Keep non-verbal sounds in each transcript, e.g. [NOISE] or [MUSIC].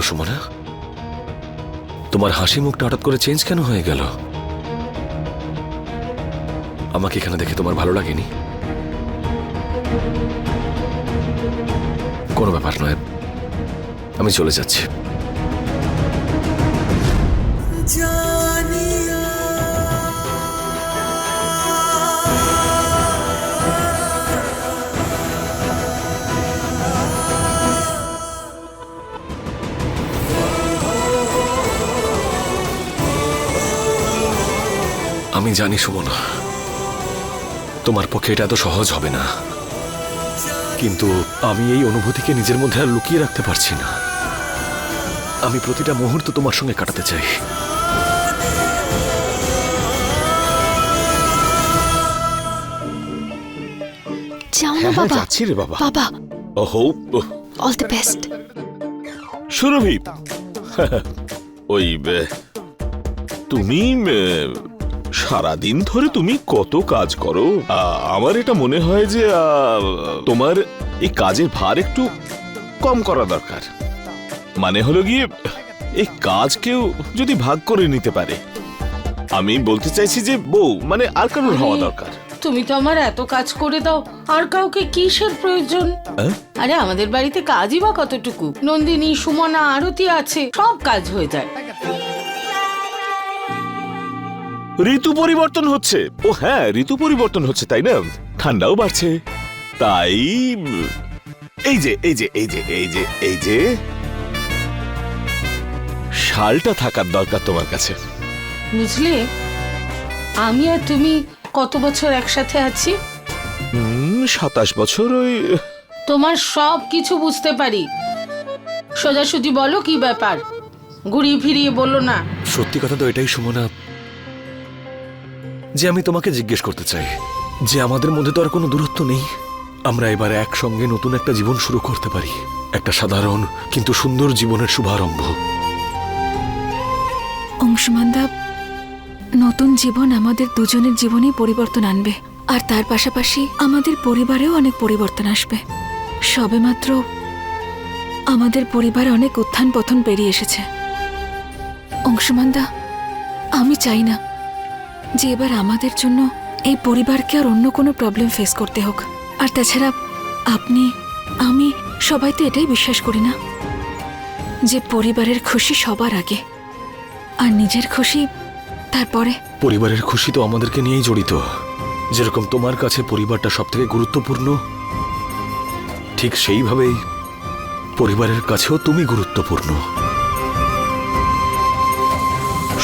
হলো সুমনা, তোমার হাসি মুখটা হঠাৎ করে চেঞ্জ কেন হয়ে গেল? আমাকে এখানে দেখে তোমার ভালো লাগেনি? কোনো ব্যাপার নয়, আমি চলে যাচ্ছি। আমি জানি সুমনা। তোমার পক্ষে এটা এত সহজ হবে না। কিন্তু আমি এই অনুভূতিকে নিজের মধ্যে আর লুকিয়ে রাখতে পারছি না। আমি প্রতিটা মুহূর্ত তোমার সঙ্গে কাটাতে চাই। যাও না হ্যাঁ হ্যাঁ বাবা। যাচ্ছি রে বাবা। বাবা। ওহো অল দ্য বেস্ট সুরভি। [LAUGHS] ওই তুমি সারাদিন ধরে তুমি কত কাজ করো? আ, আমার এটা মনে হয় যে আ, তোমার এই কাজের ভার একটু কম করা দরকার। মানে হলো গিয়ে এই কাজ কেউ যদি ভাগ করে নিতে পারে। আমি বলতে চাইছি যে বউ মানে আর কারোর হওয়া দরকার। তুমি তো আমার এত কাজ করে দাও আর কাউকে কিসের প্রয়োজন? হ্যাঁ? আরে আমাদের বাড়িতে কাজই বা কতটুকু? নন্দিনী সুমনা আরতি আছে সব কাজ হয়ে যায়। ঋতু পরিবর্তন হচ্ছে। ও হ্যাঁ ঋতু পরিবর্তন হচ্ছে তাই না? ঠান্ডাও বাড়ছে। তাই এই যে এই যে এই যে এই যে এই যে শালটা থাকার দরকার তোমার কাছে। বুঝলে? আমি আর তুমি কত বছর একসাথে আছি? সাতাশ বছর ওই তোমার সব কিছু বুঝতে পারি। সোজাসুজি বলো কি ব্যাপার। ঘুরিয়ে ফিরিয়ে বলো না। সত্যি কথা তো এটাই সুমনা যে আমি তোমাকে জিজ্ঞেস করতে চাই, যে আমাদের মধ্যে তো আর কোনো দূরত্ব নেই। আমরা এবার একসঙ্গে নতুন একটা জীবন শুরু করতে পারি। একটা সাধারণ কিন্তু সুন্দর জীবনের শুভারম্ভ। অংশমানদা, নতুন জীবন আমাদের দুজনের জীবনেই পরিবর্তন আনবে। আর তার পাশাপাশি আমাদের পরিবারেও অনেক পরিবর্তন আসবে। সবেমাত্র আমাদের পরিবারে অনেক উত্থান পতন পেরিয়ে এসেছে। অংশমানদা, আমি চাই না যে এবার আমাদের জন্য এই পরিবারকে আর অন্য কোনো প্রবলেম ফেস করতে হোক। আর তাছাড়া আপনি, আমি সবাই তো এটাই বিশ্বাস করি না যে পরিবারের খুশি সবার আগে। আর নিজের খুশি তারপরে? পরিবারের খুশি তো আমাদেরকে নিয়েই জড়িত। যেরকম তোমার কাছে পরিবারটা সব থেকে গুরুত্বপূর্ণ, ঠিক সেইভাবেই পরিবারের কাছেও তুমি গুরুত্বপূর্ণ।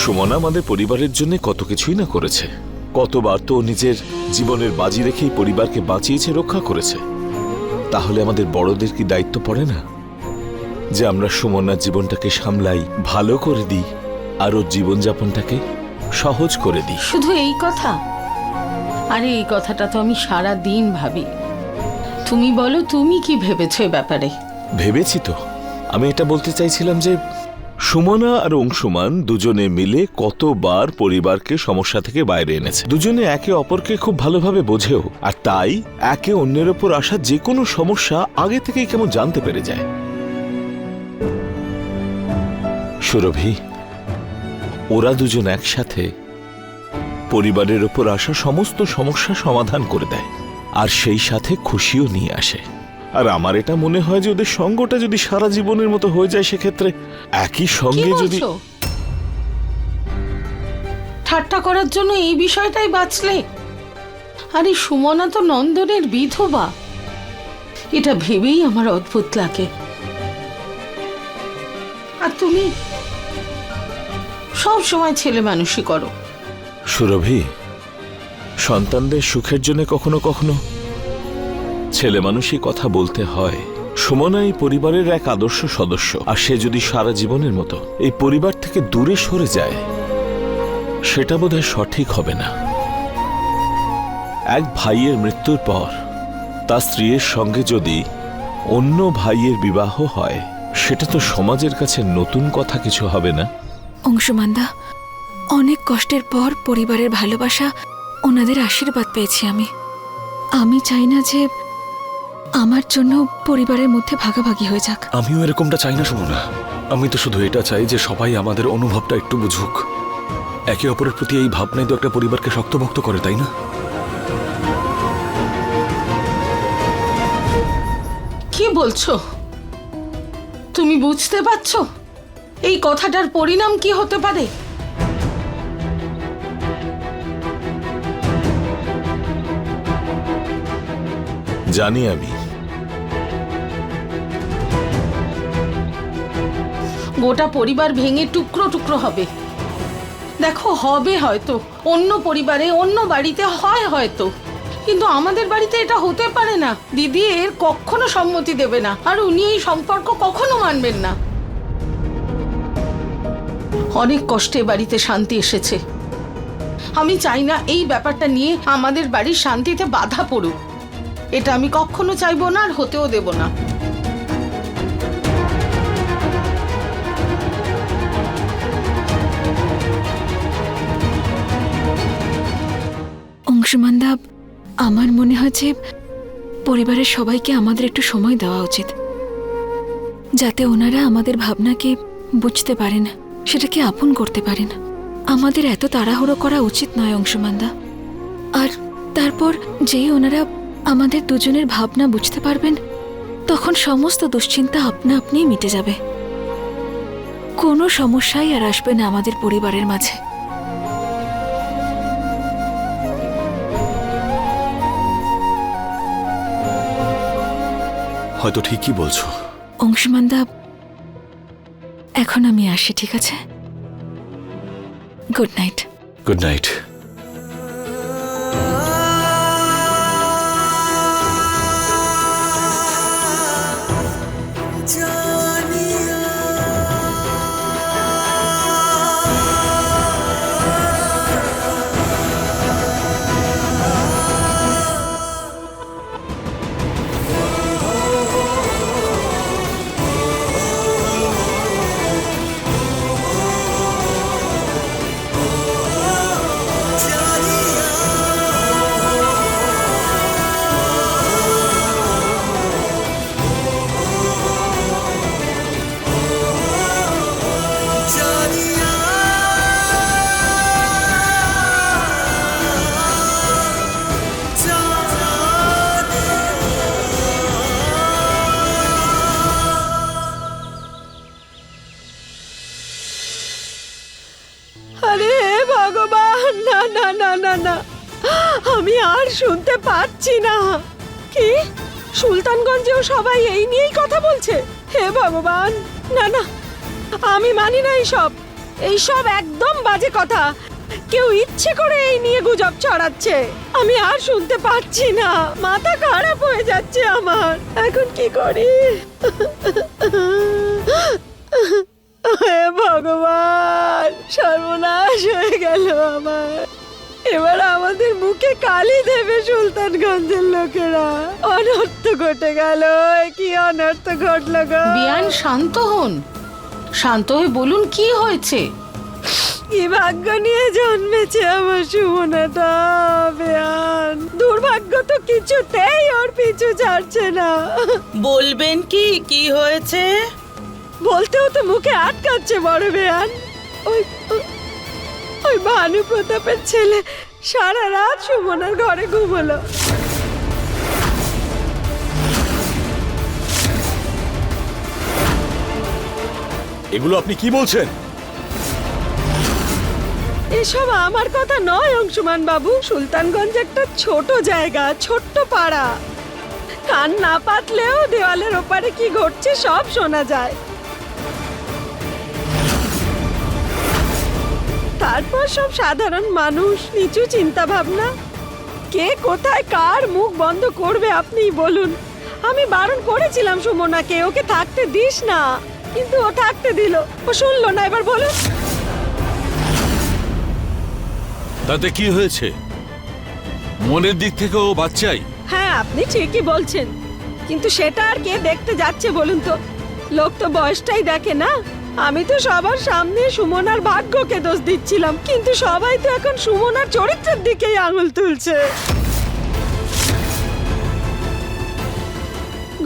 সুমনা আমাদের পরিবারের জন্য কত কিছুই না করেছে। কতবার তো নিজের জীবনের বাজি রেখেই পরিবারকে বাঁচিয়েছে রক্ষা করেছে। তাহলে আমাদের বড়দের কি দায়িত্ব পড়ে না? যে আমরা সুমনার জীবনটাকে সামলাই ভালো করে দিই আর ওর জীবনযাপনটাকে সহজ করে দিই। শুধু এই কথা? আরে এই কথাটা তো আমি সারা দিন ভাবি। তুমি বলো তুমি কি ভেবেছো এ ব্যাপারে? ভেবেছি তো। আমি এটা বলতে চাইছিলাম যে সুমনা আর অংশুমান দুজনে মিলে কতবার পরিবারকে সমস্যা থেকে বাইরে এনেছে। দুজনে একে অপরকে খুব ভালোভাবে বোঝেও, আর তাই একে অন্যের ওপর আসা যে কোনো সমস্যা আগে থেকেই কেমন জানতে পেরে যায়। সুরভি, ওরা দুজন একসাথে পরিবারের ওপর আসা সমস্ত সমস্যা সমাধান করে দেয়, আর সেই সাথে খুশিও নিয়ে আসে। আর আমার এটা মনে হয় যে ওদের সঙ্গটা যদি সারা জীবনের মতো হয়ে যায় সেক্ষেত্রে একই সঙ্গে যদি ঠাট্টা করার জন্য এই বিষয়টাই বাঁচলে? আরে সুমনা তো নন্দনের বিধবা। এটা ভেবেই আমার অদ্ভুত লাগে। আর তুমি? সব সময় ছেলে মানুষই করো। সুরভি সন্তানদের সুখের জন্য কখনো কখনো ছেলে মানুষই কথা বলতে হয়। সুমনা এই পরিবারের এক আদর্শ সদস্য, আর সে যদি সারা জীবনের মতো এই পরিবার থেকে দূরে সরে যায়, সেটা বোধহয় সঠিক হবে না। এক ভাইয়ের মৃত্যুর পর তার স্ত্রীর সঙ্গে যদি অন্য ভাইয়ের বিবাহ হয়, সেটা তো সমাজের কাছে নতুন কথা কিছু হবে না। অংশমানদা, অনেক কষ্টের পর পরিবারের ভালোবাসা ওনাদের আশীর্বাদ পেয়েছি আমি। আমি চাই না যে আমার জন্য পরিবারের মধ্যে ভাগাভাগি হয়ে যাক। আমিও এরকমটা চাই না সুমনা। আমি তো শুধু এটা চাই যে সবাই আমাদের অনুভবটা একটু বুঝুক। একে অপরের প্রতি এই ভাবনাই তো একটা পরিবারকে শক্তভক্ত করে তাই না? কি বলছো? তুমি বুঝতে পারছ? এই কথাটার পরিণাম কি হতে পারে? জানি আমি। গোটা পরিবার ভেঙে টুকরো টুকরো হবে। দেখো, হবে হয়তো। অন্য পরিবারে, অন্য বাড়িতে হয় হয়তো। কিন্তু আমাদের বাড়িতে এটা হতে পারে না। দিদি এর কখনো সম্মতি দেবে না। আর উনি এই সম্পর্ক কখনো মানবেন না। অনেক কষ্টে বাড়িতে শান্তি এসেছে। আমি চাই না এই ব্যাপারটা নিয়ে আমাদের বাড়ির শান্তিতে বাধা পড়ুক। এটা আমি কখনো চাইব না আর হতেও দেব না। অংশুমানদা আমার মনে হয় যে পরিবারের সবাইকে আমাদের একটু সময় দেওয়া উচিত। যাতে ওনারা আমাদের ভাবনাকে বুঝতে পারেন, সেটাকে আপন করতে পারেন। আমাদের এত তাড়াহুড়ো করা উচিত নয়, অংশুমানদা। আর তারপর যেই ওনারা আমাদের দুজনের ভাবনা বুঝতে পারবেন, তখন সমস্ত দুশ্চিন্তা আপনা আপনিই মিটে যাবে। কোনো সমস্যাই আর আসবে না আমাদের পরিবারের মাঝে। হয়তো ঠিকই বলছো। অংশুমান দা এখন আমি আসি ঠিক আছে? Good night. Good night. না এইসব একদম বাজে কথা। কেউ ইচ্ছে করে এই নিয়ে গুজব ছড়াচ্ছে। আমি আর শুনতে পাচ্ছি না। মাথা খারাপ হয়ে যাচ্ছে আমার। এখন কি করি? ভগবান, সর্বনাশ হয়ে গেল আমার। এবার আমাদের মুখে কালি দেবে সুলতানগঞ্জের লোকেরা। অনর্থ ঘটে গেল। কি অনর্থ ঘটলো গো? বিয়ান, শান্ত হন। শান্ত হয়ে বলুন কি হয়েছে? কি ভাগ্য নিয়ে জন্মেছে আমার সুমনাটা বেয়ান। দুর্ভাগ্য তো কিছুতেই ওর পিছু ছাড়ছে না। বলবেন কি কি হয়েছে? বলতেও তো মুখে আটকাচ্ছে বড় বেয়ান। ওই ওই- ওই ভানু প্রতাপের ছেলে সারা রাত সুমনার ঘরে ঘুমলো। এগুলো আপনি কি বলছেন? এসব আমার কথা নয়, অংশুমান বাবু। সুলতানগঞ্জ একটা ছোট জায়গা, ছোট্ট পাড়া। কান না পাতলেও দেওয়ালের ওপারে কি ঘটছে সব শোনা যায়। তারপর সব সাধারণ মানুষ, নিচু চিন্তা ভাবনা কে কোথায় কার মুখ বন্ধ করবে আপনি বলুন। আমি বারণ করেছিলাম সুমনাকে, ওকে থাকতে দিস না। কিন্তু ও থাকতে দিল। ও শুনলো না এবার বলুন তাতে কি হয়েছে? মনের দিক থেকে ও বাচ্চাই? হ্যাঁ আপনি ঠিকই বলছেন। কিন্তু সেটা আর কে দেখতে যাচ্ছে বলুন তো? লোক তো বয়সটাই দেখে না। আমি তো সবার সামনে সুমনার ভাগ্যকে দোষ দিচ্ছিলাম। কিন্তু সবাই তো এখন সুমনার চরিত্রের দিকেই আঙুল তুলছে।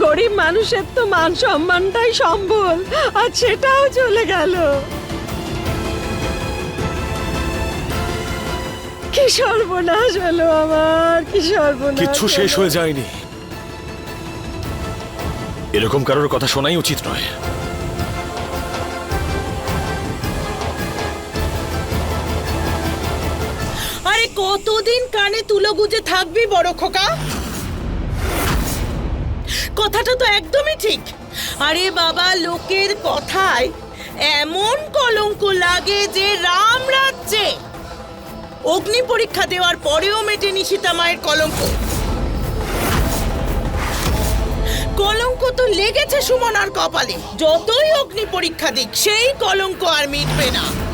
গরিব মানুষের তো মান সম্মানটাই সম্বল আর সেটাও চলে গেল। কি সর্বনাশ হলো আমার কি সর্বনাশ কিচ্ছু শেষ হয়ে যায়নি। এরকম কারোর কথা শোনাই উচিত নয়। আরে কতদিন কানে তুলো গুজে থাকবি বড় খোকা? কথাটা তো একদমই ঠিক। আরে বাবা, লোকের কথায় এমন কলঙ্ক লাগে যে রাম রাজ্যে। অগ্নি পরীক্ষা দেওয়ার পরেও মেটেনি সীতা মায়ের কলঙ্ক। কলঙ্ক তো লেগেছে সুমনার কপালে। যতই অগ্নি পরীক্ষা দিক, সেই কলঙ্ক আর মিটবে না।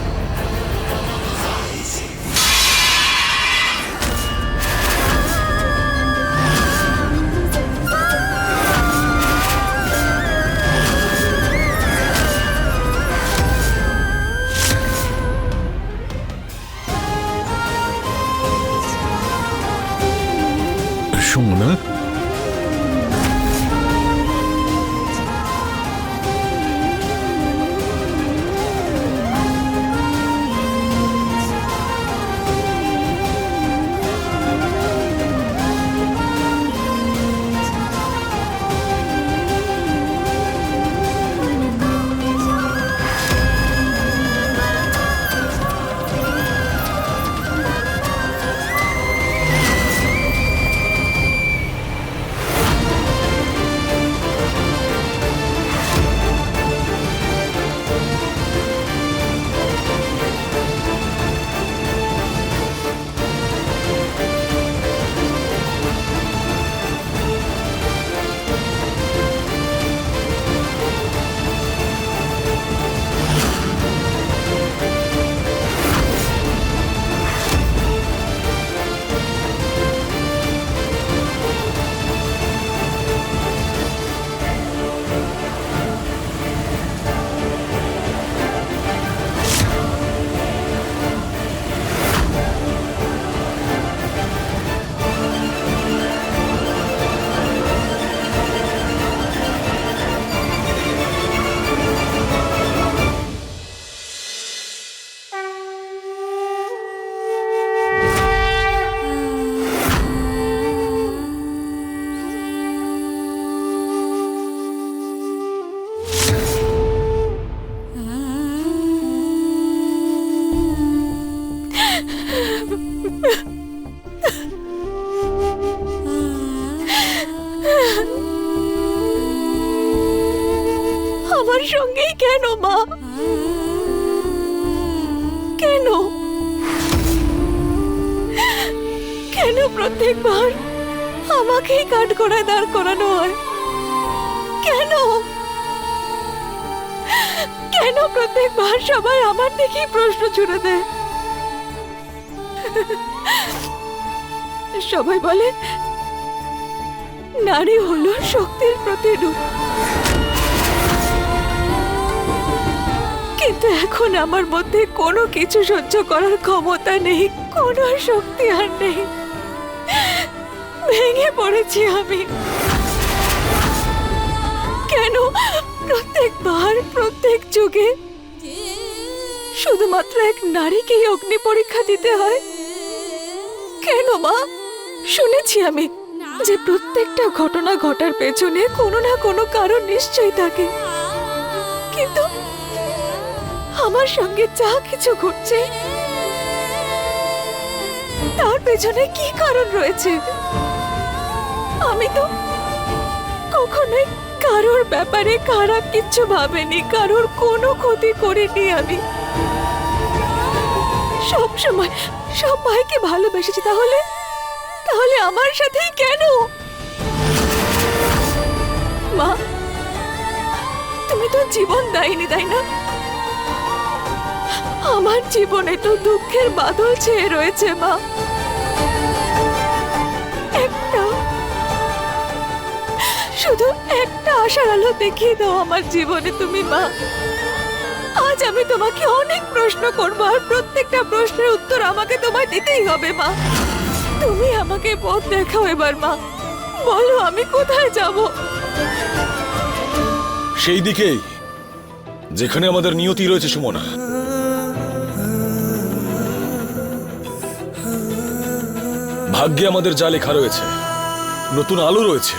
আমার সঙ্গেই কেন, মা? কেন? কেন প্রত্যেকবার আমাকেই কাঠ করায় দাঁড় করানো হয়? কেন? কেন প্রত্যেকবার সবাই আমার দিকেই প্রশ্ন ছুড়ে দেয়? সবাই বলে নারী হল শক্তির প্রতিরূপ। কিন্তু এখন আমার মধ্যে কোনো কিছু সহ্য করার ক্ষমতা নেই, কোনো শক্তি আর নেই। ভেঙে পড়েছি আমি। কেন প্রত্যেকবার, প্রত্যেক যুগে শুধুমাত্র এক নারীকেই অগ্নি পরীক্ষা দিতে হয়? কেন মা? শুনেছি আমি। যে প্রত্যেকটা ঘটনা ঘটার পেছনে কোনো না কোনো কারণ নিশ্চয়ই থাকে। কিন্তু আমার সঙ্গে যা কিছু ঘটছে, তার পেছনে কি কারণ রয়েছে? আমি তো কখনোই কারোর ব্যাপারে খারাপ কিচ্ছু ভাবেনি, কারোর কোনো ক্ষতি করিনি আমি। সব সময় সবাইকে ভালোবেসেছি, তাহলে তাহলে আমার সাথেই কেন? মা, তুমি তো জীবন দাইনি তাই না? আমার জীবনে তো দুঃখের বাদল ছেয়ে রয়েছে, মা। একটা, শুধু একটা আশার আলো দেখিয়ে দাও আমার জীবনে তুমি, মা। আজ আমি তোমাকে অনেক প্রশ্ন করব, আর প্রত্যেকটা প্রশ্নের উত্তর আমাকে তোমায় দিতেই হবে, মা। তুমি আমাকে পথ দেখাও এবার, মা। বলো, আমি কোথায় যাব? সেই দিকে, যেখানে আমাদের নিয়তি রয়েছে, সুমনা। ভাগ্যে আমাদের যা লেখা রয়েছে, নতুন আলো রয়েছে,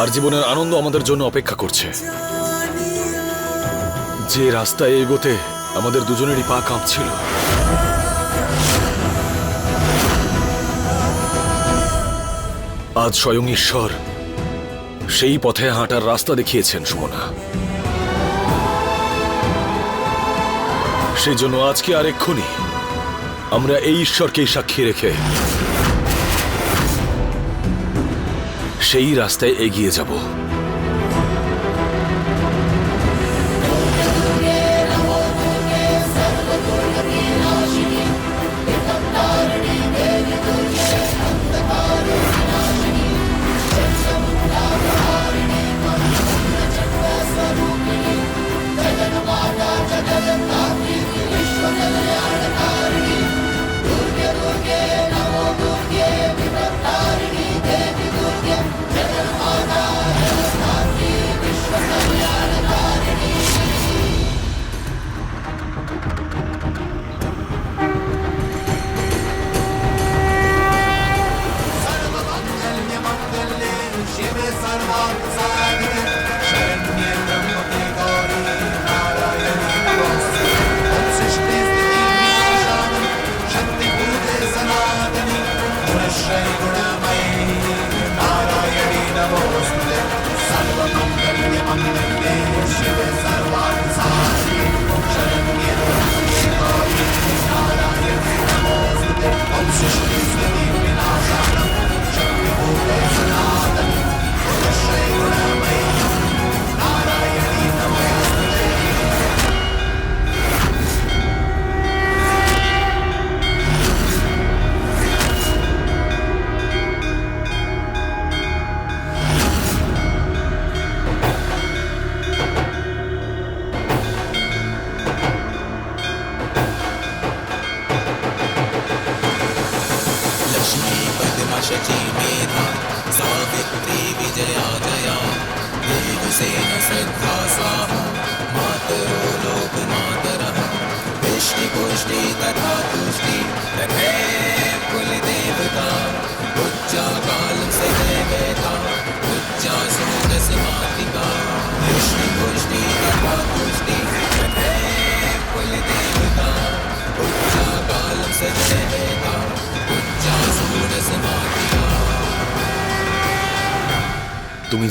আর জীবনের আনন্দ আমাদের জন্য অপেক্ষা করছে। যে রাস্তায় এগোতে আমাদের দুজনেরই পা কাঁপছিল। আজ স্বয়ং ঈশ্বর সেই পথে হাঁটার রাস্তা দেখিয়েছেন সুমনা। সেই জন্য আজকে আর এক্ষুনি আমরা এই ঈশ্বরকেই সাক্ষী রেখে সেই রাস্তায় এগিয়ে যাব।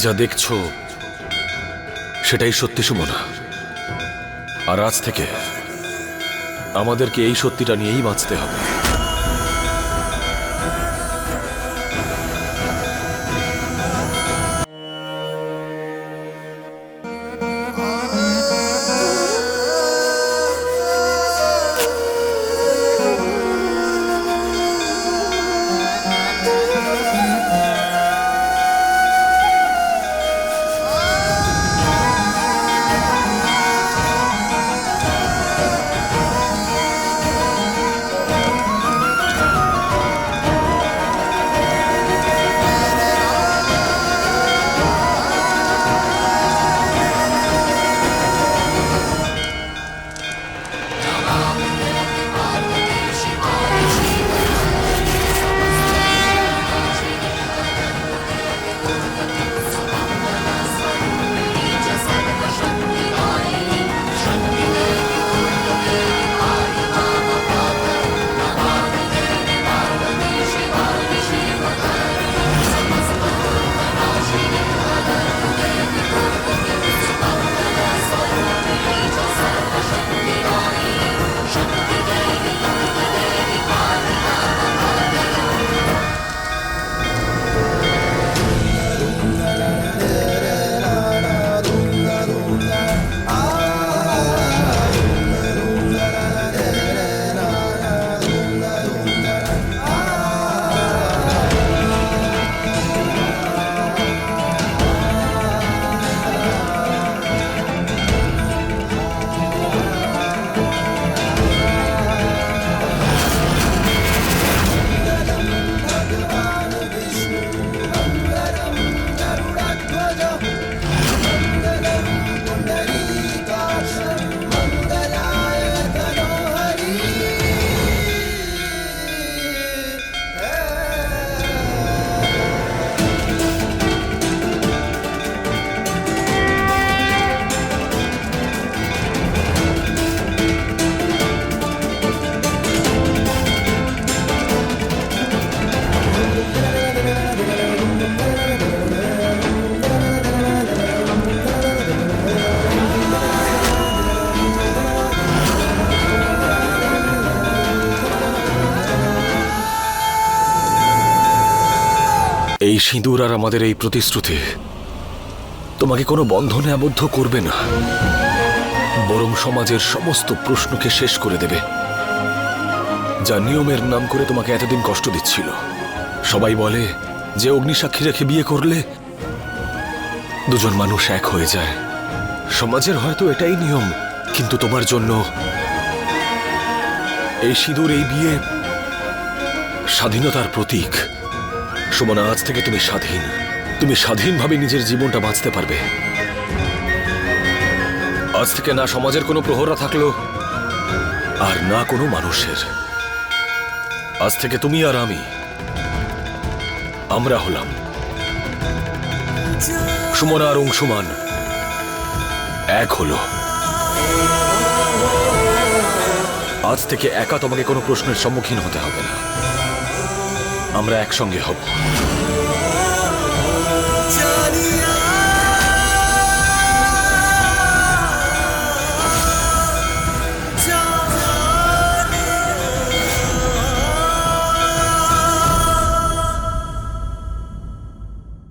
যা দেখছ সেটাই সত্যি সুমনা। আর আজ থেকে আমাদেরকে এই সত্যিটা নিয়েই বাঁচতে হবে। এই সিঁদুর আর আমাদের এই প্রতিশ্রুতি। তোমাকে কোনো বন্ধনে আবদ্ধ করবে না। বরং সমাজের সমস্ত প্রশ্নকে শেষ করে দেবে। যা নিয়মের নাম করে তোমাকে এতদিন কষ্ট দিচ্ছিল। সবাই বলে, যে অগ্নিসাক্ষী রেখে বিয়ে করলে দুজন মানুষ এক হয়ে যায়। সমাজের হয়তো এটাই নিয়ম, কিন্তু তোমার জন্য এই সিঁদুর, এই বিয়ে স্বাধীনতার প্রতীক। সুমনা, আজ থেকে তুমি স্বাধীন। তুমি স্বাধীনভাবে নিজের জীবনটা বাঁচতে পারবে। আজ থেকে না সমাজের কোনো প্রহরা থাকল, আর না কোনো মানুষের। আজ থেকে তুমি আর আমি, আমরা হলাম। সুমনা আর অংশুমান এক হলো। আজ থেকে একা তোমাকে কোনো প্রশ্নের সম্মুখীন হতে হবে না। আমরা একসঙ্গে হব। জানি